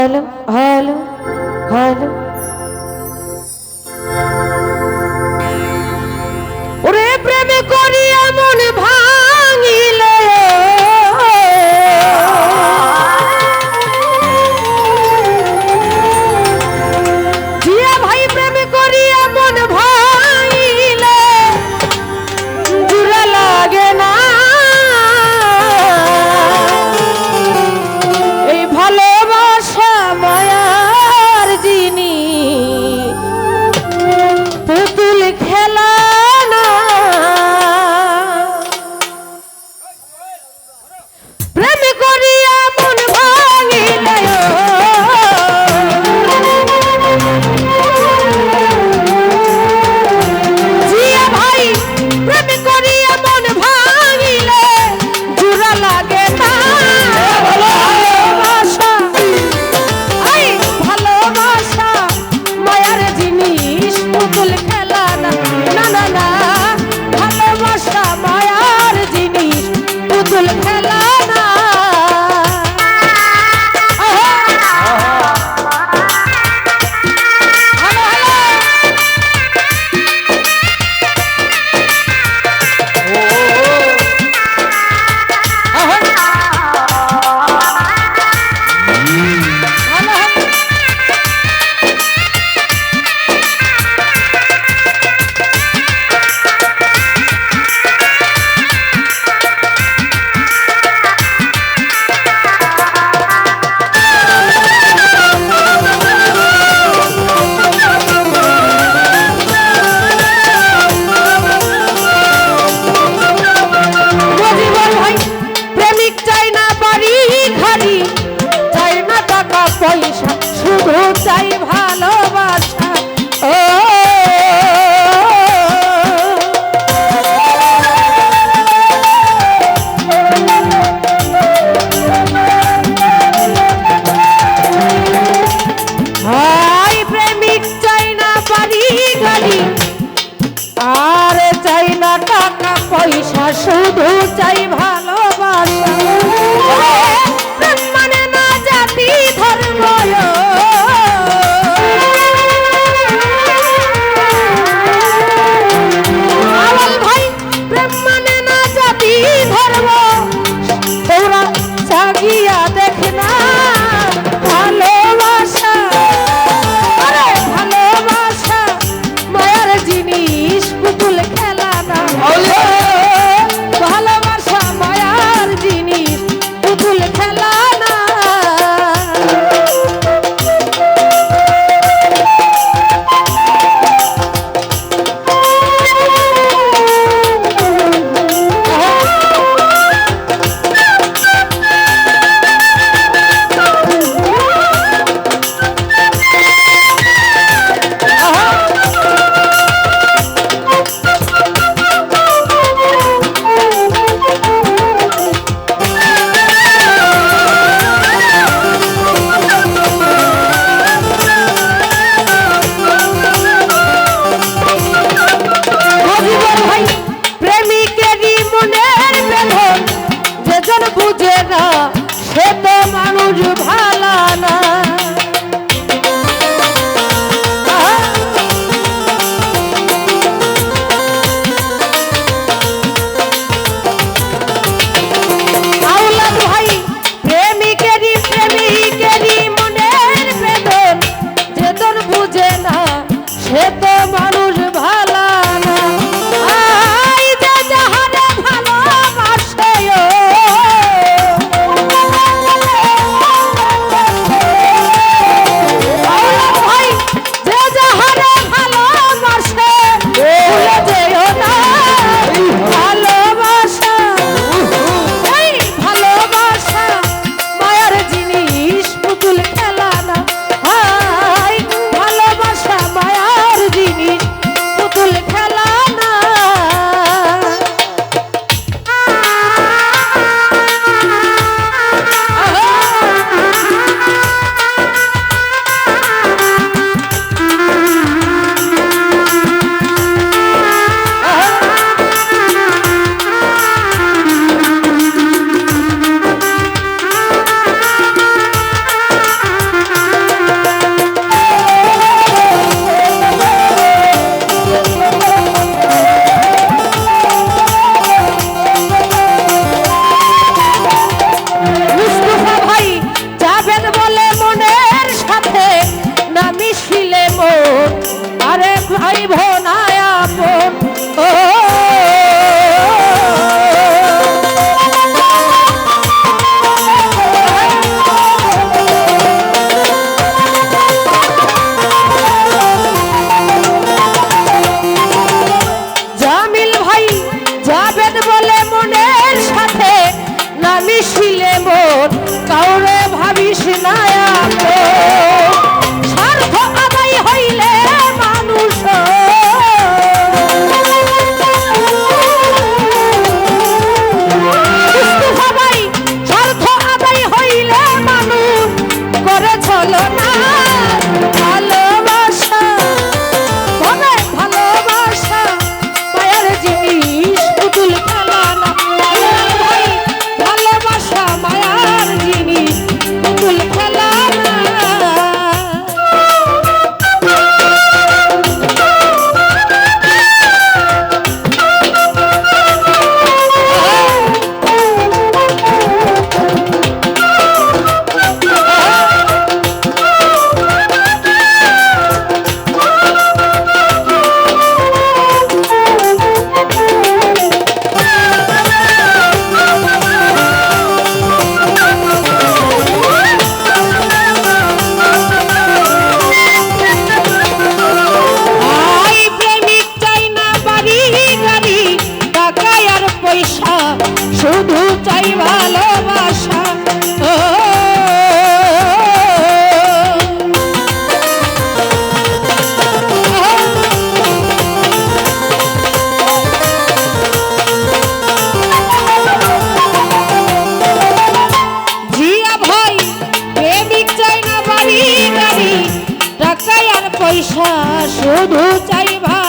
Hello hello. চাই ভালোবাসা ও। ভাই পয়সা শুধু চাই ভালো